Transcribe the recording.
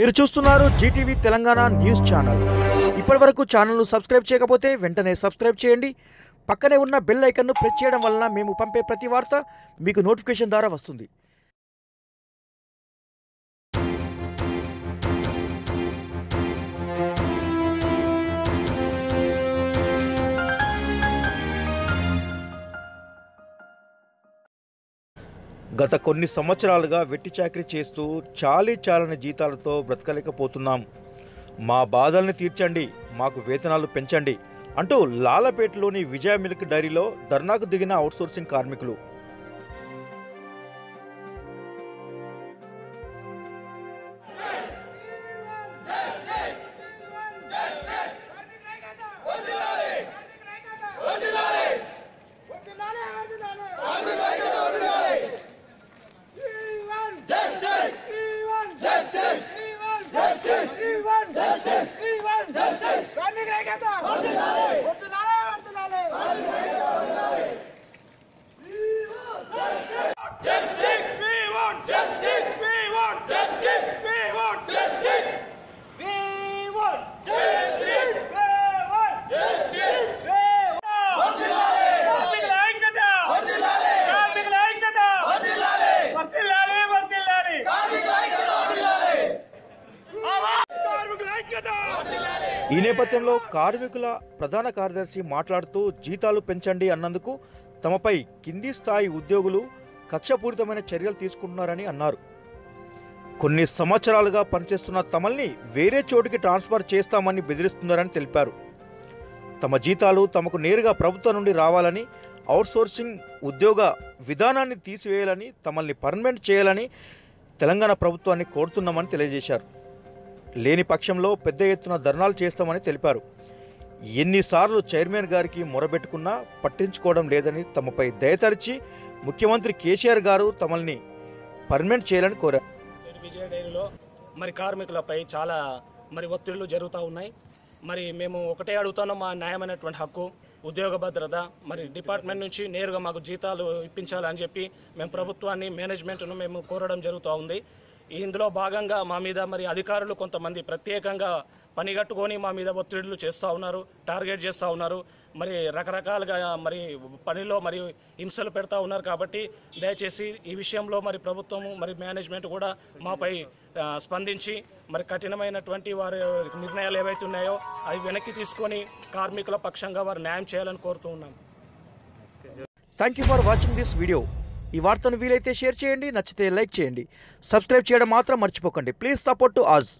మీరు చూస్తున్నారు Zee TV Telangana news channel. ఇప్పటి వరకు ఛానల్ను సబ్స్క్రైబ్ చేయకపోతే వెంటనే సబ్స్క్రైబ్ చేయండి. పక్కనే ఉన్న బెల్ ఐకన్ను ప్రెస్ చేయడం వలన మేము పంపే ప్రతి వార్త మీకు నోటిఫికేషన్ ద్వారా వస్తుంది. గత కొన్ని సంవత్సరాలుగా వెట్టి చాకరీ చేస్తూ చాలీ చాలని జీతాలతో బ్రతకలేకపోతున్నాం. మా బాధల్ని తీర్చండి మాకు వేతనాలు పెంచండి అంటూ లాలపేటలోని విజయ మిల్క్ డైరీలో ధర్నాకు దిగిన అవుట్సోర్సింగ్ కార్మికులు justice! We want justice! We want justice! Swami Vivekananda! ఈ నేపథ్యంలో కార్మికుల ప్రధాన కార్యదర్శి మాట్లాడుతూ జీతాలు పెంచండి అన్నందుకు తమపై కింది స్థాయి ఉద్యోగులు కక్షపూరితమైన చర్యలు తీసుకుంటున్నారని అన్నారు. కొన్ని సంవత్సరాలుగా పనిచేస్తున్న తమల్ని వేరే చోటికి ట్రాన్స్ఫర్ చేస్తామని బెదిరిస్తున్నారని తెలిపారు. తమ జీతాలు తమకు నేరుగా ప్రభుత్వం నుండి రావాలని అవుట్సోర్సింగ్ ఉద్యోగ విధానాన్ని తీసివేయాలని తమల్ని పర్మనెంట్ చేయాలని తెలంగాణ ప్రభుత్వాన్ని కోరుతున్నామని తెలియజేశారు. లేని పక్షంలో పెద్ద ఎత్తున ధర్నాలు చేస్తామని తెలిపారు. ఎన్నిసార్లు చైర్మన్ గారికి మొరబెట్టుకున్నా పట్టించుకోవడం లేదని తమపై దయతరిచి ముఖ్యమంత్రి కేసీఆర్ గారు తమల్ని పర్మనెంట్ చేయాలని కోరారు. విజయ డైరీలో మరి కార్మికులపై చాలా మరి ఒత్తిళ్ళు జరుగుతూ ఉన్నాయి. మరి మేము ఒకటే అడుగుతున్నాం మా న్యాయమైనటువంటి హక్కు ఉద్యోగ భద్రత మరి డిపార్ట్మెంట్ నుంచి నేరుగా మాకు జీతాలు ఇప్పించాలని చెప్పి మేము ప్రభుత్వాన్ని మేనేజ్మెంట్ను మేము కోరడం జరుగుతూ ఉంది. ఇందులో భాగంగా మా మీద మరి అధికారులు కొంతమంది ప్రత్యేకంగా పనిగట్టుకొని మా మీద ఒత్తిడులు చేస్తూ ఉన్నారు టార్గెట్ చేస్తూ ఉన్నారు. మరి రకరకాలుగా మరి పనిలో మరి హింసలు పెడతా ఉన్నారు కాబట్టి దయచేసి ఈ విషయంలో మరి ప్రభుత్వము మరి మేనేజ్మెంట్ కూడా మాపై స్పందించి మరి కఠినమైనటువంటి వారి నిర్ణయాలు ఏవైతే ఉన్నాయో అవి వెనక్కి తీసుకొని కార్మికుల పక్షంగా వారు న్యాయం చేయాలని కోరుతూ ఉన్నాం. Thank you for watching this video ఈ వార్తను వీలైతే షేర్ చేయండి నచ్చితే లైక్ చేయండి. సబ్స్క్రైబ్ చేయడం మాత్రం మర్చిపోకండి. Please support to Aaj